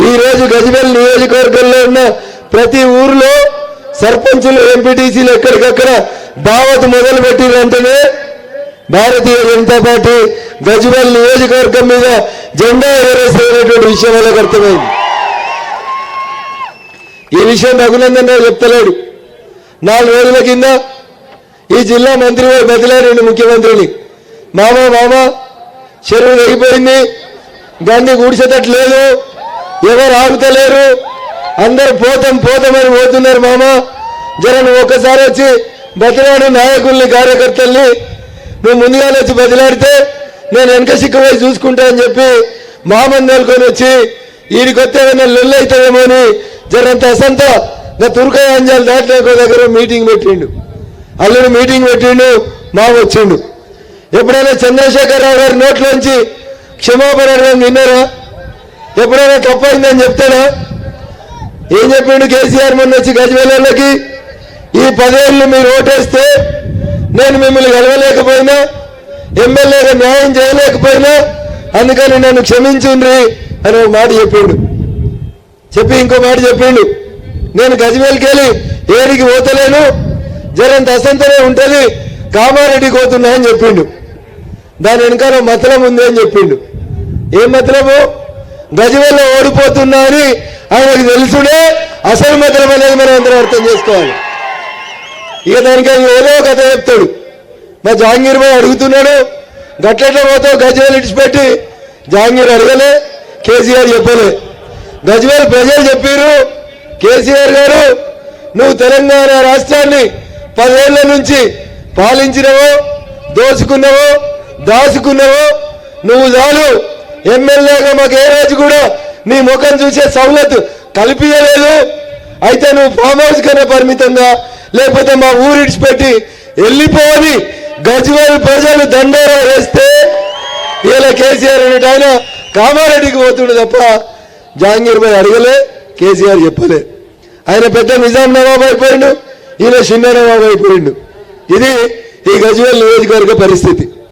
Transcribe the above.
ఈ రోజు గజ్వేల్ నియోజకవర్గంలో ఉన్న ప్రతి ఊరిలో సర్పంచులు ఎంపీటీసీలు ఎక్కడికక్కడ దావత్ మొదలు పెట్టినంటేనే భారతీయ జనతా పార్టీ గజ్వేల్ నియోజకవర్గం మీద జెండా ఎగరేసేటువంటి విషయం వాళ్ళకి అర్థమైంది. ఈ విషయం రఘునందన్ రావు చెప్తలేడు. నాలుగు రోజుల కింద ఈ జిల్లా మంత్రి గారు బదిలాడండి ముఖ్యమంత్రిని. మామ మామ చెరువు తెగిపోయింది. దాన్ని కూడిచేటట్టు లేదు. ఎవరు ఆగుతలేరు? అందరు పోతాం పోతామని పోతున్నారు మామ. జర నువ్వు ఒక్కసారి వచ్చి బతిలాడు నాయకుల్ని కార్యకర్తల్ని. నువ్వు ముందుగానే వచ్చి బతిలాడితే నేను వెనక సిక్కుపోయి చూసుకుంటా అని చెప్పి మామని నెలకొని వచ్చి ఈడికి వస్తే ఏమైనా లొల్లి అవుతుందేమో అని జరంత అసంత నా తురకాయ అంజాలు దాంట్లో ఒక దగ్గర మీటింగ్ పెట్టిండు. అల్లుడు మీటింగ్ పెట్టిండు మా వచ్చిండు. ఎప్పుడైనా చంద్రశేఖరరావు గారి నోట్లోంచి క్షమాపణ అడగడం విన్నారా? ఎప్పుడైనా తప్పైందని చెప్తాడా? ఏం చెప్పిండు కేసీఆర్ మొన్న వచ్చి గజవేలకి ఈ పదేళ్ళు మీరు ఓటేస్తే నేను మిమ్మల్ని గెలవలేకపోయినా ఎమ్మెల్యేగా న్యాయం చేయలేకపోయినా అందుకని నన్ను క్షమించుండ్రి అని ఒక మాట చెప్పిండు. చెప్పి ఇంకో మాట చెప్పిండు. నేను గజవేల్కి వెళ్ళి ఏడికి పోతలేను జరంత అసంతనే ఉంటుంది కామారెడ్డికి పోతున్నా అని చెప్పిండు. దాని వెనకాల మతలం ఉంది అని చెప్పిండు. ఏం మతలము? గజవేల్లో ఓడిపోతున్నా అని ఆయనకు తెలుసుడే అసలు మతలం అనేది మనం అందరం అర్థం చేసుకోవాలి. ఇక దానికి ఏదో కథ చెప్తాడు. మా జాంగీర్ బాబు అడుగుతున్నాడు గట్లెట్ల పోతావు గజ్వేల్ ఇడిచిపెట్టి? జాంగీర్ అడగలే కేసీఆర్ చెప్పలే. గజ్వేల్ ప్రజలు చెప్పారు కేసీఆర్ గారు నువ్వు తెలంగాణ రాష్ట్రాన్ని పదేళ్ళ నుంచి పాలించినవో దోచుకున్నావో దాచుకున్నావో నువ్వు చాలు ఎమ్మెల్యేగా మాకు ఏ రోజు కూడా నీ ముఖం చూసే సౌలత్ కల్పించలేదు అయితే నువ్వు ఫామ్ హౌస్ కన్నా పరిమితంగా లేకపోతే మా ఊరు ఇడిచిపెట్టి వెళ్ళిపోని గజ్వేల్ ప్రజలు దండోరా వేస్తే ఇలా కేసీఆర్ అనేట ఆయన కామారెడ్డికి పోతుండు తప్ప జహాంగీర్ భాయ్ అడగలే కేసీఆర్ చెప్పలే. ఆయన పెద్ద నిజాం నవాబ్ అయిపోయిండు ఈయన చిన్న నవాబ్ అయిపోయిండు. ఇది ఈ గజ్వేల్ నియోజకవర్గ పరిస్థితి.